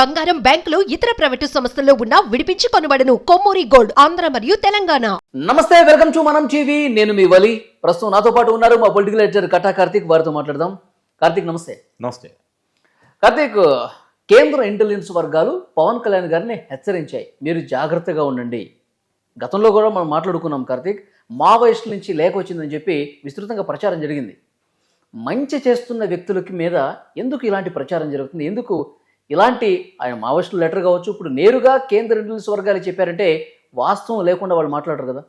బంగారం బ్యాంకులు ఇతర ప్రైవేటు సంస్థల్లో ఉన్న విడిపించి కొనబడను కొమ్మూరి గోల్డ్ ఆంధ్ర మరియు తెలంగాణ. నమస్తే వెల్కమ్ టు మనం టీవీ. నేను మీ వలి. ప్రస్తుతం నాతో పాటు ఉన్నారు మా పొలిటికల్ ఎడిటర్ కట్టా కార్తీక్. వారితో మాట్లాడదాం. కార్తీక్ నమస్తే. నమస్తే. కార్తీక్ కేంద్ర ఇంటెలిజెన్స్ వర్గాలు పవన్ కళ్యాణ్ గారిని హెచ్చరించాయి. మీరు జాగ్రత్తగా ఉండండి. గతంలో కూడా మనం మాట్లాడుకున్నాం కార్తీక్. మావోయిస్టుల నుంచి లేఖ వచ్చిందని చెప్పి విస్తృతంగా ప్రచారం జరిగింది. మంచి చేస్తున్న వ్యక్తులకి మీద ఎందుకు ఇలాంటి ప్రచారం జరుగుతుంది? ఎందుకు ఇలాంటి ఆయన మావోయిస్టుల లెటర్ కావచ్చు ఇప్పుడు నేరుగా కేంద్ర ఇంటెలిజెన్స్ వర్గాలు చెప్పారంటే వాస్తవం లేకుండా వాళ్ళు మాట్లాడరు కదా.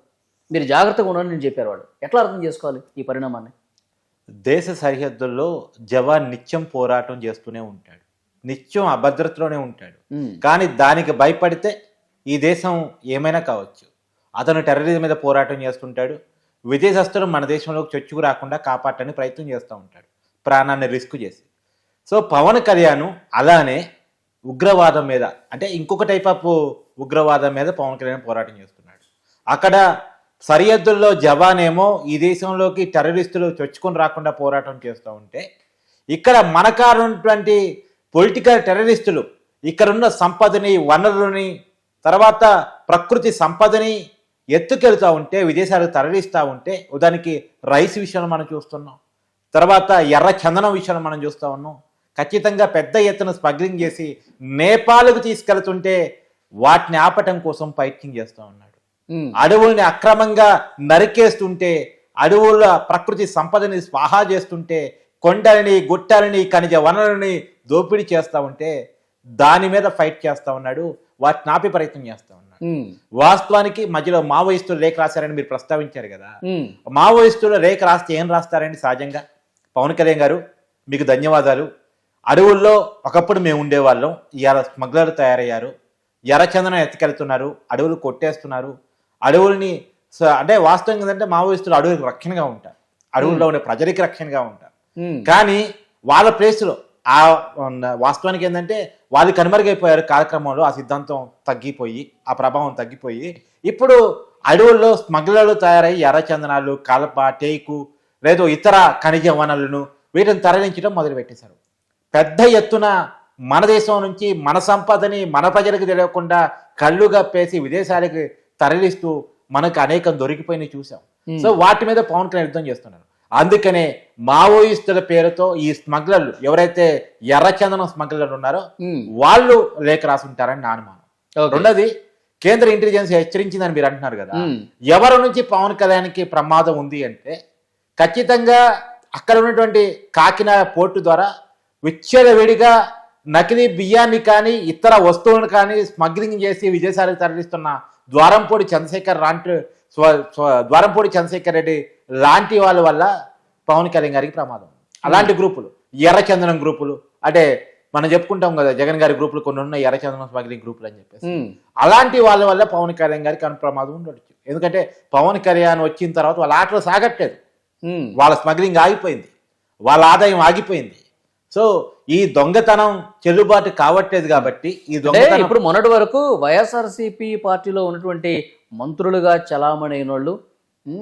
మీరు జాగ్రత్తగా ఉండండి అని చెప్పారు వాళ్ళు. ఎట్లా అర్థం చేసుకోవాలి ఈ పరిణామాన్ని? దేశ సరిహద్దుల్లో జవాన్ నిత్యం పోరాటం చేస్తూనే ఉంటాడు. నిత్యం అభద్రతలోనే ఉంటాడు. కానీ దానికి భయపడితే ఈ దేశం ఏమైనా కావచ్చు. అతను టెర్రరిజం మీద పోరాటం చేస్తుంటాడు. విదేశస్తులు మన దేశంలోకి చొచ్చుకు రాకుండా కాపాడటానికి ప్రయత్నం చేస్తూ ఉంటాడు. ప్రాణాన్ని రిస్క్ చేసి. సో పవన్ కళ్యాణ్ అలానే ఉగ్రవాదం మీద అంటే ఇంకొక టైప్ ఆఫ్ ఉగ్రవాదం మీద పవన్ కళ్యాణ్ పోరాటం చేస్తున్నాడు. అక్కడ సరిహద్దుల్లో జవాన్ ఏమో ఈ దేశంలోకి టెర్రరిస్టులు చొచ్చుకొని రాకుండా పోరాటం చేస్తూ ఉంటే ఇక్కడ మనకారున్నటువంటి పొలిటికల్ టెర్రరిస్టులు ఇక్కడున్న సంపదని వనరులని తర్వాత ప్రకృతి సంపదని ఎత్తుకెళ్తూ ఉంటే విదేశాలకు తరలిస్తూ ఉంటే ఉదానికి రైస్ విషయంలో మనం చూస్తున్నాం తర్వాత ఎర్ర చందనం విషయంలో మనం చూస్తూ ఉన్నాం ఖచ్చితంగా పెద్ద ఎత్తున స్మగ్లింగ్ చేసి నేపాల్కు తీసుకెళ్తుంటే వాటిని ఆపటం కోసం ప్రయత్నం చేస్తూ ఉన్నాడు. అడవుల్ని అక్రమంగా నరికేస్తుంటే అడవుల ప్రకృతి సంపదని స్వాహా చేస్తుంటే కొండలని గుట్టలని ఖనిజ వనరులని దోపిడీ చేస్తా ఉంటే దాని మీద ఫైట్ చేస్తా ఉన్నాడు. వాటిని ఆపే ప్రయత్నం చేస్తా ఉన్నాడు. వాస్తవానికి మధ్యలో మావోయిస్టులు లేఖ రాశారని మీరు ప్రస్తావించారు కదా. ఉమ్, మావోయిస్టులు రేఖ రాస్తే ఏం రాస్తారండి సహజంగా? పవన్ కళ్యాణ్ గారు మీకు ధన్యవాదాలు. అడవుల్లో ఒకప్పుడు మేము ఉండేవాళ్ళం. ఇవాళ స్మగ్లర్లు తయారయ్యారు. ఎర్రచందనం ఎత్తుకెళ్తున్నారు. అడవులు కొట్టేస్తున్నారు. అడవుల్ని అంటే వాస్తవంగా ఏంటంటే మావోయిస్టులు అడవులకు రక్షణగా ఉంటారు. అడవుల్లో ఉండే ప్రజలకి రక్షణగా ఉంటారు. కానీ వాళ్ళ ప్లేస్లో ఆ వాస్తవానికి ఏంటంటే వాళ్ళు కనుమరుగైపోయారు కాలక్రమంలో. ఆ సిద్ధాంతం తగ్గిపోయి ఆ ప్రభావం తగ్గిపోయి. ఇప్పుడు అడవుల్లో స్మగ్లర్లు తయారై ఎర్రచందనాలు కలప టేకు లేదు ఇతర ఖనిజ వనరులను వీటిని తరలించడం మొదలుపెట్టేశారు. పెద్ద ఎత్తున మన దేశం నుంచి మన సంపదని మన ప్రజలకు తెలియకుండా కళ్ళు గప్పేసి విదేశాలకు తరలిస్తూ మనకు అనేకం దొరికిపోయినాయి చూసాం సో వాటి మీద పవన్ కళ్యాణ్ యుద్ధం చేస్తున్నారు అందుకనే మావోయిస్టుల పేరుతో ఈ స్మగ్లర్లు ఎవరైతే ఎర్రచందనం స్మగ్లర్లు ఉన్నారో వాళ్ళు లేఖ రాసుంటారని నా అనుమానం. రెండోది కేంద్ర ఇంటెలిజెన్స్ హెచ్చరించిందని మీరు అంటున్నారు కదా. ఎవరి నుంచి పవన్ కళ్యాణ్కి ప్రమాదం ఉంది అంటే ఖచ్చితంగా అక్కడ ఉన్నటువంటి కాకినాడ పోర్టు ద్వారా విచ్చలవిడిగా నకిలీ బియ్యాన్ని కానీ ఇతర వస్తువులను కానీ స్మగ్లింగ్ చేసి విదేశాలకు తరలిస్తున్న ద్వారంపూడి చంద్రశేఖర్ లాంటి ద్వారంపూడి చంద్రశేఖర్ రెడ్డి లాంటి వాళ్ళ వల్ల పవన్ కళ్యాణ్ గారికి ప్రమాదం. అలాంటి గ్రూపులు ఎర్రచందనం గ్రూపులు అంటే మనం చెప్పుకుంటాం కదా జగన్ గారి గ్రూపులు కొన్ని ఉన్నాయి ఎర్రచందనం స్మగ్లింగ్ గ్రూపులు అని చెప్పేసి. అలాంటి వాళ్ళ వల్ల పవన్ కళ్యాణ్ గారికి అను ప్రమాదం ఉండొచ్చు. ఎందుకంటే పవన్ కళ్యాణ్ వచ్చిన తర్వాత వాళ్ళ ఆటలు సాగట్లేదు. వాళ్ళ స్మగ్లింగ్ ఆగిపోయింది. వాళ్ళ ఆదాయం ఆగిపోయింది. సో ఈ దొంగతనం చెల్లుబాటు కావట్లేదు కాబట్టి ఈ దొంగతనం ఇప్పుడు మొన్నటి వరకు వైఎస్ఆర్సీపీ పార్టీలో ఉన్నటువంటి మంత్రులుగా చలామణి అయిన వాళ్ళు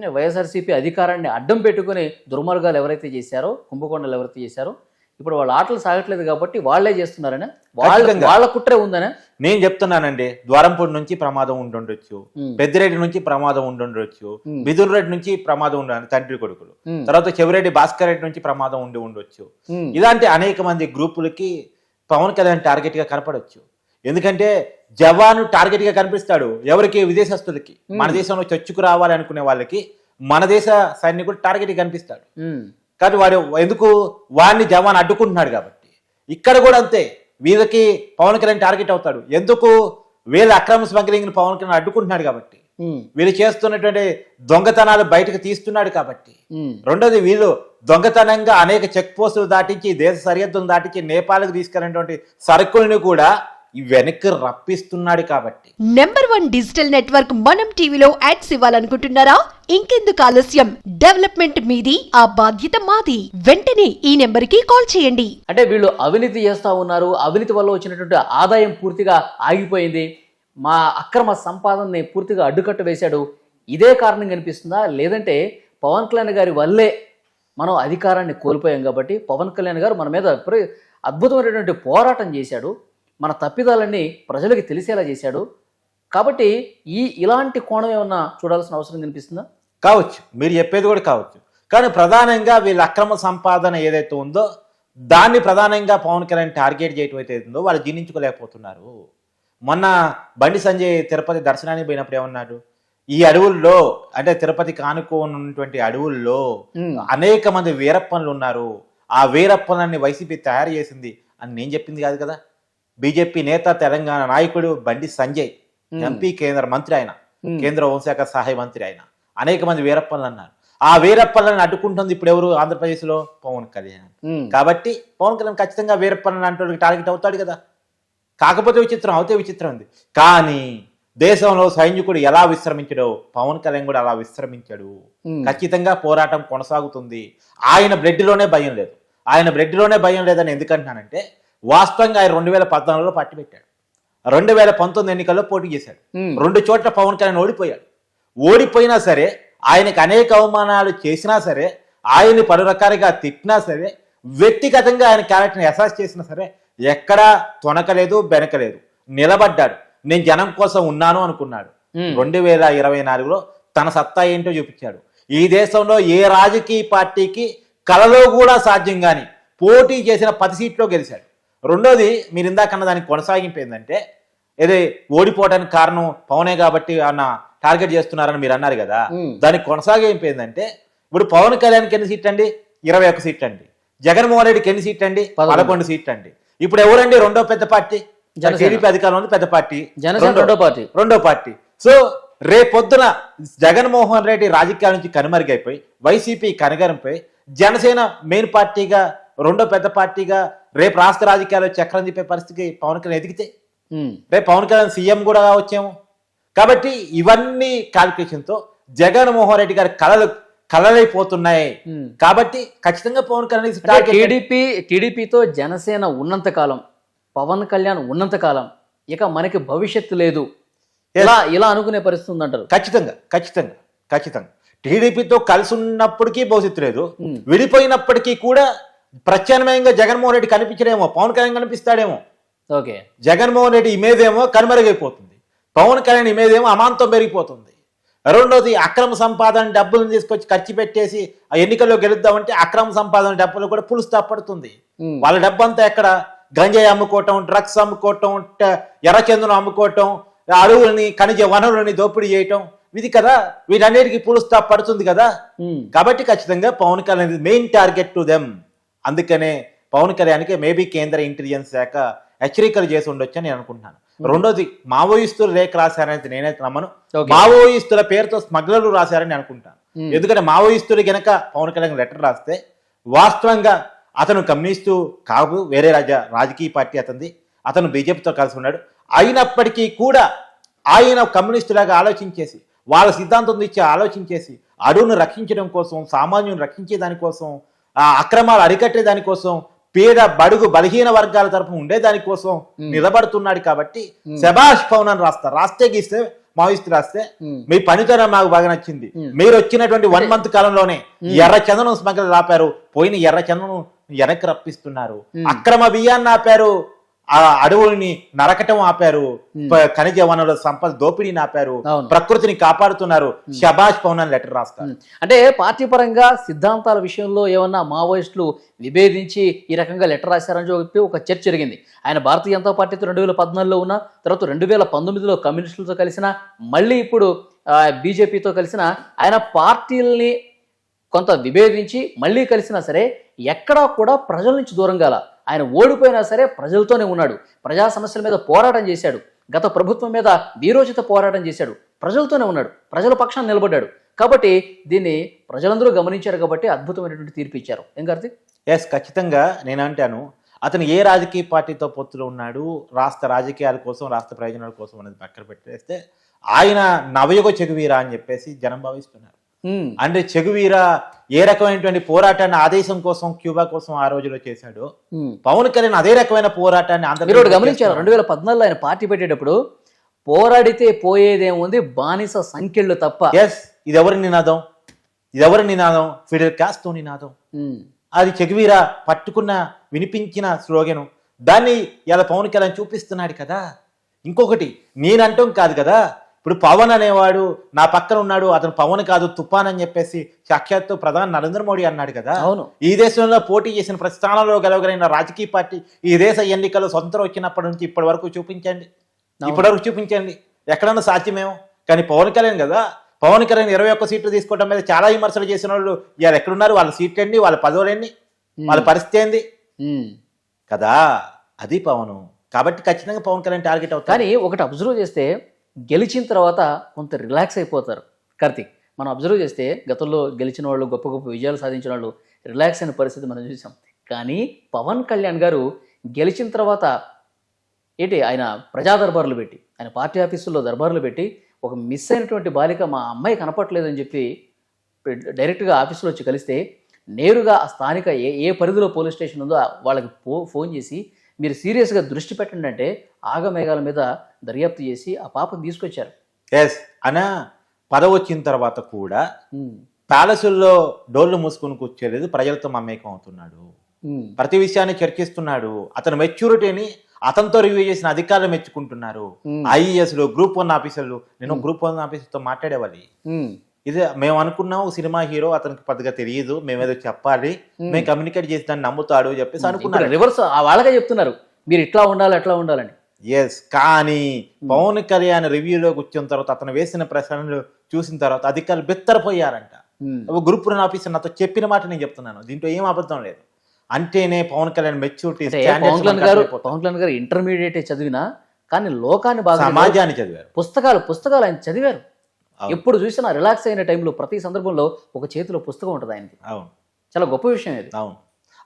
వైఎస్ఆర్సీపీ అధికారాన్ని అడ్డం పెట్టుకుని దుర్మార్గాలు ఎవరైతే చేశారో కుంభకోణాలు ఎవరైతే చేశారో ఇప్పుడు వాళ్ళ ఆటలు సాగట్లేదు కాబట్టి వాళ్ళే చేస్తున్నారనే వాళ్ళ. వాళ్ళ కుట్రే ఉందనే నేను చెప్తున్నానండి ద్వారంపూడి నుంచి ప్రమాదం ఉండుండొచ్చు పెద్దిరెడ్డి నుంచి ప్రమాదం ఉండుండొచ్చు మిథున్ రెడ్డి నుంచి ప్రమాదం ఉండాలి తండ్రి కొడుకులు. తర్వాత చెవిరెడ్డి భాస్కర్ రెడ్డి నుంచి ప్రమాదం ఉండి ఉండొచ్చు. ఇలాంటి అనేక మంది గ్రూపులకి పవన్ కళ్యాణ్ టార్గెట్గా కనపడవచ్చు ఎందుకంటే జవాను టార్గెట్గా కనిపిస్తాడు ఎవరికి? విదేశస్తులకి. మన దేశంలో చొచ్చుకు రావాలి అనుకునే వాళ్ళకి మన దేశ సైనికుడు టార్గెట్ కనిపిస్తాడు. కానీ వాడు ఎందుకు వాడిని జవాన్ అడ్డుకుంటున్నాడు కాబట్టి. ఇక్కడ కూడా అంతే. వీళ్ళకి పవన్ కళ్యాణ్ టార్గెట్ అవుతాడు. ఎందుకు వీళ్ళ అక్రమ స్మగ్లింగ్ పవన్ కళ్యాణ్ అడ్డుకుంటున్నాడు కాబట్టి. వీళ్ళు చేస్తున్నటువంటి దొంగతనాలు బయటకు తీస్తున్నాడు కాబట్టి. రెండోది వీళ్ళు దొంగతనంగా అనేక చెక్ పోస్టులు దాటించి దేశ సరిహద్దును దాటించి నేపాల్కి తీసుకెళ్ళినటువంటి సరుకుల్ని కూడా వెనక్కి రప్పిస్తున్నాడు కాబట్టి. నెంబర్ వన్ డిజిటల్ నెట్వర్క్ మనం టీవీలో యాడ్స్ ఇవ్వాలనుకుంటున్నారా? ఇంకెందుకు ఆలస్యం? డెవలప్మెంట్ మీది ఆ బాధ్యత మాది. వెంటనే ఈ నెంబర్కి కాల్ చేయండి. అంటే వీళ్ళు అవినీతి చేస్తా ఉన్నారు. అవినీతి వల్ల వచ్చినటువంటి ఆదాయం పూర్తిగా ఆగిపోయింది. మా అక్రమ సంపాదనని పూర్తిగా అడ్డుకట్ట వేశాడు. ఇదే కారణం కనిపిస్తుందా? లేదంటే పవన్ కళ్యాణ్ గారి వల్లే మనం అధికారాన్ని కోల్పోయాం కాబట్టి పవన్ కళ్యాణ్ గారు మన మీద అద్భుతమైనటువంటి పోరాటం చేశాడు. మన తప్పిదాలన్నీ ప్రజలకు తెలిసేలా చేశాడు. కాబట్టి ఈ ఇలాంటి కోణం ఏమన్నా చూడాల్సిన అవసరం కనిపిస్తుందా? కావచ్చు. మీరు చెప్పేది కూడా కావచ్చు. కానీ ప్రధానంగా వీళ్ళ అక్రమ సంపాదన ఏదైతే ఉందో దాన్ని ప్రధానంగా పవన్ కళ్యాణ్ టార్గెట్ చేయటం అయితే ఉందో వాళ్ళు జీర్ణించుకోలేకపోతున్నారు. మొన్న బండి సంజయ్ తిరుపతి దర్శనానికి పోయినప్పుడు ఏమన్నాడు? ఈ అడవుల్లో అంటే తిరుపతికి ఆనుకోని ఉన్నటువంటి అడవుల్లో. అనేక మంది వీరప్పన్లు ఉన్నారు. ఆ వీరప్పన్లని వైసీపీ తయారు చేసింది అని నేను చెప్పింది కాదు కదా. బీజేపీ నేత తెలంగాణ నాయకుడు బండి సంజయ్. ఎంపీ కేంద్ర మంత్రి ఆయన. కేంద్ర హోంశాఖ సహాయ మంత్రి ఆయన. అనేక మంది వీరప్పన్లు అన్నారు. ఆ వీరప్పన్లను అడ్డుకుంటుంది ఇప్పుడు ఎవరు? ఆంధ్రప్రదేశ్లో పవన్ కళ్యాణ్. కాబట్టి పవన్ కళ్యాణ్ ఖచ్చితంగా వీరప్పన్లను అంటే టార్గెట్ అవుతాడు కదా. కాకపోతే విచిత్రం అవుతే విచిత్రం ఉంది. కానీ దేశంలో సైనికుడు ఎలా విశ్రమించడో పవన్ కళ్యాణ్ కూడా అలా విశ్రమించాడు. ఖచ్చితంగా పోరాటం కొనసాగుతుంది. ఆయన బ్లడ్లోనే భయం లేదు. ఆయన బ్లడ్లోనే భయం లేదని ఎందుకంటున్నానంటే వాస్తవంగా ఆయన రెండు వేల పద్నాలుగులో పట్టి పెట్టాడు. రెండు వేల పంతొమ్మిది ఎన్నికల్లో పోటీ చేశాడు. రెండు చోట్ల పవన్ కళ్యాణ్ ఓడిపోయాడు. ఓడిపోయినా సరే ఆయనకు అనేక అవమానాలు చేసినా సరే ఆయన్ని పలు రకాలుగా తిట్టినా సరే వ్యక్తిగతంగా ఆయన క్యారెక్టర్ని అసాస్ చేసినా సరే ఎక్కడా తొనకలేదు బెనకలేదు. నిలబడ్డాడు. నేను జనం కోసం ఉన్నాను అనుకున్నాడు. రెండు వేల ఇరవై నాలుగులో తన సత్తా ఏంటో చూపించాడు. ఈ దేశంలో ఏ రాజకీయ పార్టీకి కలలో కూడా సాధ్యం కాని పోటీ చేసిన పది సీట్లో గెలిచాడు. రెండోది మీరు ఇందాకన్న దానికి కొనసాగింపు ఏంటంటే ఏదే ఓడిపోవడానికి కారణం పవనే కాబట్టి అన్న టార్గెట్ చేస్తున్నారని మీరు అన్నారు కదా. దానికి కొనసాగింపు ఏంటంటే ఇప్పుడు పవన్ కళ్యాణ్కి ఎన్ని సీట్లు అండి ఇరవై ఒక్క సీట్లు అండి జగన్మోహన్ రెడ్డికి ఎన్ని సీట్లు అండి పదకొండు. సీట్లు అండి ఇప్పుడు ఎవరండి రెండో పెద్ద పార్టీ. టీడీపీ అధికారంలో ఉంది పెద్ద పార్టీ. జనసేన రెండో పార్టీ. రెండో పార్టీ. సో రేపొద్దున జగన్మోహన్ రెడ్డి రాజకీయాల నుంచి కనుమరుగైపోయి వైసీపీ కనగరంపై జనసేన మెయిన్ పార్టీగా రెండో పెద్ద పార్టీగా రేపు రాష్ట్ర రాజకీయాల్లో చక్రం తిప్పే పరిస్థితికి పవన్ కళ్యాణ్ ఎదిగితే. రేపు పవన్ కళ్యాణ్ సీఎం కూడా వచ్చేమో కాబట్టి ఇవన్నీ కాల్కులేషన్తో జగన్మోహన్ రెడ్డి గారి కళలు కలలైపోతున్నాయి. కాబట్టి ఖచ్చితంగా పవన్ కళ్యాణ్ టీడీపీ టీడీపీతో జనసేన ఉన్నంత కాలం పవన్ కళ్యాణ్ ఉన్నంత కాలం ఇక మనకి భవిష్యత్తు లేదు. ఇలా ఇలా అనుకునే పరిస్థితి ఉందంటారు. ఖచ్చితంగా ఖచ్చితంగా ఖచ్చితంగా. టీడీపీతో కలిసి ఉన్నప్పటికీ భవిష్యత్తు లేదు. విడిపోయినప్పటికీ కూడా ప్రత్యామ్నాయంగా జగన్మోహన్ రెడ్డి కనిపించడేమో పవన్ కళ్యాణ్ కనిపిస్తాడేమో. ఓకే. జగన్మోహన్ రెడ్డి ఇమేజ్ ఏమో కనుమరుగైపోతుంది. పవన్ కళ్యాణ్ ఇమేజ్ ఏమో అమాంతం పెరిగిపోతుంది. రెండోది అక్రమ సంపాదన డబ్బులను తీసుకొచ్చి ఖర్చు పెట్టేసి ఆ ఎన్నికల్లో గెలుద్దామంటే అక్రమ సంపాదన డబ్బులు కూడా పులుసు తప్పడుతుంది. వాళ్ళ డబ్బు అంతా ఎక్కడ? గంజాయి అమ్ముకోవటం డ్రగ్స్ అమ్ముకోవటం ఎర్రచందనం అమ్ముకోవటం అడవులని ఖనిజ వనరులని దోపిడీ చేయటం. ఇది కదా? వీటన్నిటికీ పులుస్తా పడుతుంది కదా. కాబట్టి ఖచ్చితంగా Pawan Kalyan main target to them. అందుకనే పవన్ కళ్యాణ్కి మేబీ కేంద్ర ఇంటెలిజెన్స్ శాఖ హెచ్చరికలు చేసి ఉండొచ్చు అని నేను అనుకుంటున్నాను. రెండోది మావోయిస్టులు రేఖ రాశారని నేనైతే నమ్మను. Okay. మావోయిస్టుల పేరుతో స్మగ్లర్లు రాశారని అనుకుంటాను. ఎందుకంటే మావోయిస్టులు గనక పవన్ కళ్యాణ్ లెటర్ రాస్తే వాస్తవంగా అతను కమ్యూనిస్టు కాదు వేరే రాజ రాజకీయ పార్టీ అతనిది. అతను బీజేపీతో కలిసి ఉన్నాడు. అయినప్పటికీ కూడా ఆయన కమ్యూనిస్టులాగా ఆలోచించేసి వాళ్ళ సిద్ధాంతం ఇచ్చి ఆలోచించేసి అడవును రక్షించడం కోసం సామాన్యుని రక్షించే దానికోసం ఆ అక్రమాలు అరికట్టే దానికోసం పేద బడుగు బలహీన వర్గాల తరపున ఉండే దానికోసం నిలబడుతున్నాడు కాబట్టి శభాష్ పవన్ అని రాస్తారు రాస్తే గీస్తే మావిస్తూ రాస్తే. మీ పనితనం నాకు బాగా నచ్చింది. మీరు వచ్చినటువంటి వన్ మంత్ కాలంలోనే ఎర్ర చందనం స్మగ్లర్ ఆపారు. పోయిన ఎర్ర చందనం వెనక్కి రప్పిస్తున్నారు. అక్రమ బియ్యాన్ని ఆపారు. ఆ అడవుల్ని నరకటం ఆపారు. ఖనిజ వనరుల సంపద దోపిడీని ఆపారు. ప్రకృతిని కాపాడుతున్నారు. శబాష్ పవన్ అని లెటర్ రాస్తారు. అంటే పార్టీ పరంగా సిద్ధాంతాల విషయంలో ఏమన్నా మావోయిస్టులు విభేదించి ఈ రకంగా లెటర్ రాశారని చెప్పి ఒక చర్చ జరిగింది. ఆయన భారతీయ జనతా పార్టీతో రెండు వేల పద్నాలుగులో ఉన్న తర్వాత రెండు వేల పంతొమ్మిదిలో కమ్యూనిస్టులతో కలిసిన మళ్ళీ ఇప్పుడు బీజేపీతో కలిసిన ఆయన పార్టీల్ని కొంత విభేదించి మళ్ళీ కలిసినా సరే ఎక్కడా కూడా ప్రజల నుంచి దూరం గాల ఆయన ఓడిపోయినా సరే ప్రజలతోనే ఉన్నాడు. ప్రజా సమస్యల మీద పోరాటం చేశాడు. గత ప్రభుత్వం మీద వీరోచిత పోరాటం చేశాడు. ప్రజలతోనే ఉన్నాడు. ప్రజల పక్షాన్ని నిలబడ్డాడు. కాబట్టి దీన్ని ప్రజలందరూ గమనించారు కాబట్టి అద్భుతమైనటువంటి తీర్పు ఇచ్చారు. ఏం కార్తీక్ ఎస్ ఖచ్చితంగా నేను అంటాను. అతను ఏ రాజకీయ పార్టీతో పొత్తులో ఉన్నాడు రాష్ట్ర రాజకీయాల కోసం రాష్ట్ర ప్రయోజనాల కోసం అనేది పక్కన పెట్టేస్తే ఆయన నవయుగ చెగువీరా అని చెప్పేసి జనం భావిస్తున్నారు. అంటే చెగువీర ఏ రకమైనటువంటి పోరాటాన్ని ఆదేశం కోసం క్యూబా కోసం ఆ రోజులో చేశాడు. పవన్ కళ్యాణ్ అదే రకమైన పోరాటాన్ని ఒకటి గమనించారు? రెండు వేల పద్నాలుగులో ఆయన పార్టీ పెట్టేటప్పుడు పోరాడితే పోయేదేముంది బానిస సంఖ్యలు తప్ప. ఎస్ ఇది ఎవరి నినాదం? ఇది ఎవరి నినాదం? ఫిడెల్ కాస్తో నినాదం. అది చెగువీర పట్టుకున్న వినిపించిన స్లోగను. దాన్ని ఇలా పవన్ కళ్యాణ్ చూపిస్తున్నాడు కదా. ఇంకొకటి నేనంటాం కాదు కదా. ఇప్పుడు పవన్ అనేవాడు నా పక్కన ఉన్నాడు అతను పవన్ కాదు తుఫాన్ అని చెప్పేసి సాక్షాత్తు ప్రధాని నరేంద్ర మోడీ అన్నాడు కదా. అవును. ఈ దేశంలో పోటీ చేసిన ప్రతి స్థానంలో గెలవగలిగిన రాజకీయ పార్టీ ఈ దేశ ఎన్నికలు స్వతంత్రం వచ్చినప్పటి నుంచి ఇప్పటి వరకు చూపించండి. ఇప్పటి వరకు చూపించండి. ఎక్కడన్నా సాధ్యమేమో. కానీ పవన్ కళ్యాణ్ కదా. పవన్ కళ్యాణ్ ఇరవై ఒక్క సీట్లు తీసుకోవడం మీద చాలా విమర్శలు చేసిన వాళ్ళు ఇవాళ ఎక్కడున్నారు? వాళ్ళ సీట్లు ఏంటి? వాళ్ళ పదవులు ఏంటి? వాళ్ళ పరిస్థితి ఏంది. కదా. అది పవన్. కాబట్టి ఖచ్చితంగా పవన్ కళ్యాణ్ టార్గెట్ అవుతారు కానీ ఒకటి అబ్జర్వ్ చేస్తే గెలిచిన తర్వాత కొంత రిలాక్స్ అయిపోతారు. కార్తీక్ మనం అబ్జర్వ్ చేస్తే గతంలో గెలిచిన వాళ్ళు గొప్ప గొప్ప విజయాలు సాధించిన వాళ్ళు రిలాక్స్ అయిన పరిస్థితి మనం చూసాం. కానీ పవన్ కళ్యాణ్ గారు గెలిచిన తర్వాత ఏంటి ఆయన ప్రజా దర్బార్లు పెట్టి ఆయన పార్టీ ఆఫీసుల్లో దర్బార్లు పెట్టి ఒక మిస్ అయినటువంటి బాలిక మా అమ్మాయి కనపట్లేదని చెప్పి డైరెక్ట్గా ఆఫీసులో వచ్చి కలిస్తే నేరుగా ఆ స్థానిక ఏ ఏ పరిధిలో పోలీస్ స్టేషన్ ఉందో వాళ్ళకి ఫో ఫోన్ చేసి మీరు సీరియస్గా దృష్టి పెట్టండి అంటే ఆగమేఘాల మీద దర్యాప్తు చేసి ఆ పాపను తీసుకొచ్చారు. ఎస్ అనా పదవి వచ్చిన తర్వాత కూడా ప్యాలెసుల్లో డోర్లు మూసుకుని కూర్చోలేదు ప్రజలతో మమేకం అవుతున్నాడు. ప్రతి విషయాన్ని చర్చిస్తున్నాడు. అతని మెచ్యూరిటీని అతనితో రివ్యూ చేసిన అధికారులు మెచ్చుకుంటున్నారు. ఐఏఎస్లు గ్రూప్ వన్ ఆఫీసర్లు నేను గ్రూప్ వన్ ఆఫీసర్తో మాట్లాడేవాడి ఇది మేము అనుకున్నాం సినిమా హీరో అతనికి పెద్దగా తెలియదు మేమేదో చెప్పాలి మేము కమ్యూనికేట్ చేసి దాన్ని నమ్ముతాడు చెప్పేసి అనుకున్నారు రివర్స్ వాళ్ళకే చెప్తున్నారు. మీరు ఇట్లా ఉండాలి అట్లా ఉండాలని. ఎస్ కానీ పవన్ కళ్యాణ్ రివ్యూలో కూర్చున్న తర్వాత అతను వేసిన ప్రశ్నలు చూసిన తర్వాత అధికారులు బెత్తరపోయారంట. గ్రూప్ వన్ ఆఫీసర్ నాతో చెప్పిన మాట నేను చెప్తున్నాను. దీంట్లో ఏం అబద్ధం లేదు. అంటేనే పవన్ కళ్యాణ్ మెచ్యూరిటీ పవన్ కళ్యాణ్ గారు పవన్ కళ్యాణ్ గారు ఇంటర్మీడియట్ చదివినా కానీ లోకాన్ని బాగా సమాజాన్ని చదివారు. పుస్తకాలు పుస్తకాలు ఆయన చదివారు. ఎప్పుడు చూసినా రిలాక్స్ అయిన టైంలో ప్రతి సందర్భంలో ఒక చేతిలో పుస్తకం ఉంటుంది ఆయనకి అవును. చాలా గొప్ప విషయం ఇది. అవును.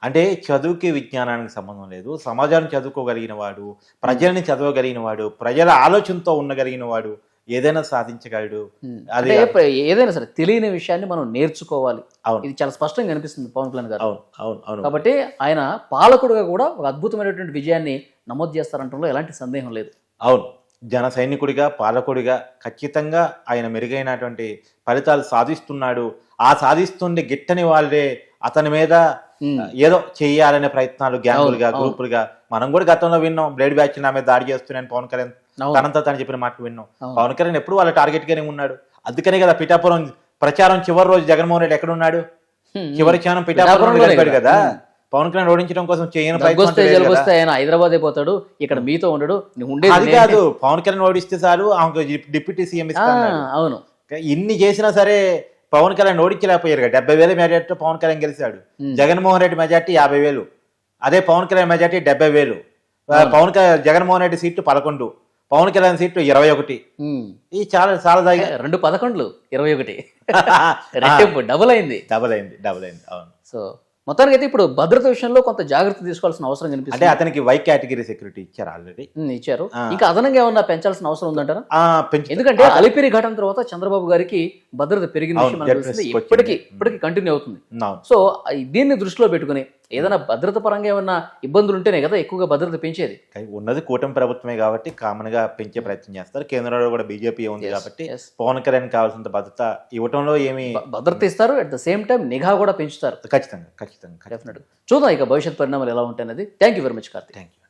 అంటే చదువుకి విజ్ఞానానికి సంబంధం లేదు. సమాజాన్ని చదువుకోగలిగిన వాడు ప్రజల్ని చదవగలిగిన వాడు ప్రజల ఆలోచనతో ఉండగలిగిన వాడు ఏదైనా సాధించగలడు. అది ఏదైనా సరే తెలియని విషయాన్ని మనం నేర్చుకోవాలి. అవును. ఇది చాలా స్పష్టంగా కనిపిస్తుంది పవన్ కళ్యాణ్ గారు. అవును అవును అవును. కాబట్టి ఆయన పాలకుడుగా కూడా ఒక అద్భుతమైనటువంటి విజయాన్ని నమోదు చేస్తారంటంలో ఎలాంటి సందేహం లేదు. అవును. జన సైనికుడిగా పాలకుడిగా ఖచ్చితంగా ఆయన మెరుగైనటువంటి ఫలితాలు సాధిస్తున్నాడు. ఆ సాధిస్తుండే గిట్టని వాళ్ళే అతని మీద. ఏదో చెయ్యాలనే ప్రయత్నాలు గ్యాంగులుగా. గ్రూపులుగా మనం కూడా గతంలో విన్నాం బ్లేడ్ బ్యాచ్ నా మీద దాడి చేస్తున్నాను పవన్ కళ్యాణ్. తనంతా తను చెప్పిన మాట విన్నాం. పవన్ కళ్యాణ్ ఎప్పుడు వాళ్ళ టార్గెట్ గానే ఉన్నాడు అందుకనే కదా పిఠాపురం ప్రచారం చివరి రోజు జగన్మోహన్ రెడ్డి ఎక్కడ ఉన్నాడు. చివరి క్షణం పిఠాపురం కదా. పవన్ కళ్యాణ్ ఓడించడం కోసం చేయని ఆయన హైదరాబాద్ అయిపోతాడు ఇక్కడ మీతో ఉండడు అది. కాదు పవన్ కళ్యాణ్ ఓడిస్తే చాలు ఆమెకు డిప్యూటీ సీఎం అవును ఇన్ని చేసినా సరే పవన్ కళ్యాణ్ ఓడించలేకపోయారు కదా. డెబ్బై వేల మెజార్టీతో పవన్ కళ్యాణ్ గెలిచాడు. జగన్మోహన్ రెడ్డి మెజార్టీ యాభై వేలు. అదే పవన్ కళ్యాణ్ మెజార్టీ డెబ్బై వేలు. పవన్ కళ్యాణ్ జగన్మోహన్ రెడ్డి సీట్లు పదకొండు. పవన్ కళ్యాణ్ సీట్లు ఇరవై ఒకటి. ఈ చాలా చాలా దాగా రెండు పదకొండులు. ఇరవై ఒకటి. డబుల్ అయింది. డబల్ అయింది డబల్ అయింది. అవును. సో మొత్తానికి అయితే ఇప్పుడు భద్రత విషయంలో కొంత జాగ్రత్త తీసుకోవాల్సిన అవసరం అంటే కనిపిస్తుంది అతనికి వై కేటగిరీ సెక్యూరిటీ ఇచ్చారు ఆల్రెడీ ఇచ్చారు. ఇంకా అదనంగా ఏమన్నా పెంచాల్సిన అవసరం ఉందంటారా? ఎందుకంటే అలిపిరి ఘటన తర్వాత చంద్రబాబు గారికి భద్రత పెరిగిన విషయం ఇప్పటికీ. ఇప్పటికీ కంటిన్యూ అవుతుంది. సో దీన్ని దృష్టిలో పెట్టుకుని ఏదైనా భద్రత పరంగా ఏమన్నా ఇబ్బందులు ఉంటేనే కదా ఎక్కువగా భద్రత పెంచేది. ఉన్నది కూటమి ప్రభుత్వమే కాబట్టి కామన్గా పెంచే ప్రయత్నం చేస్తారు. కేంద్రంలో కూడా బీజేపీ ఉంది కాబట్టి. పవన్ కళ్యాణ్ కావాల్సినంత భద్రత ఇవ్వటంలో ఏమి భద్రత ఇస్తారు. అట్ ద సేమ్ టైం నిఘా కూడా పెంచుతారు. ఖచ్చితంగా ఖచ్చితంగా డెఫినెట్ చూద్దాం ఇక భవిష్యత్ పరిణామాలు ఎలా ఉంటాయనేది. Thank you very much Karthik thank you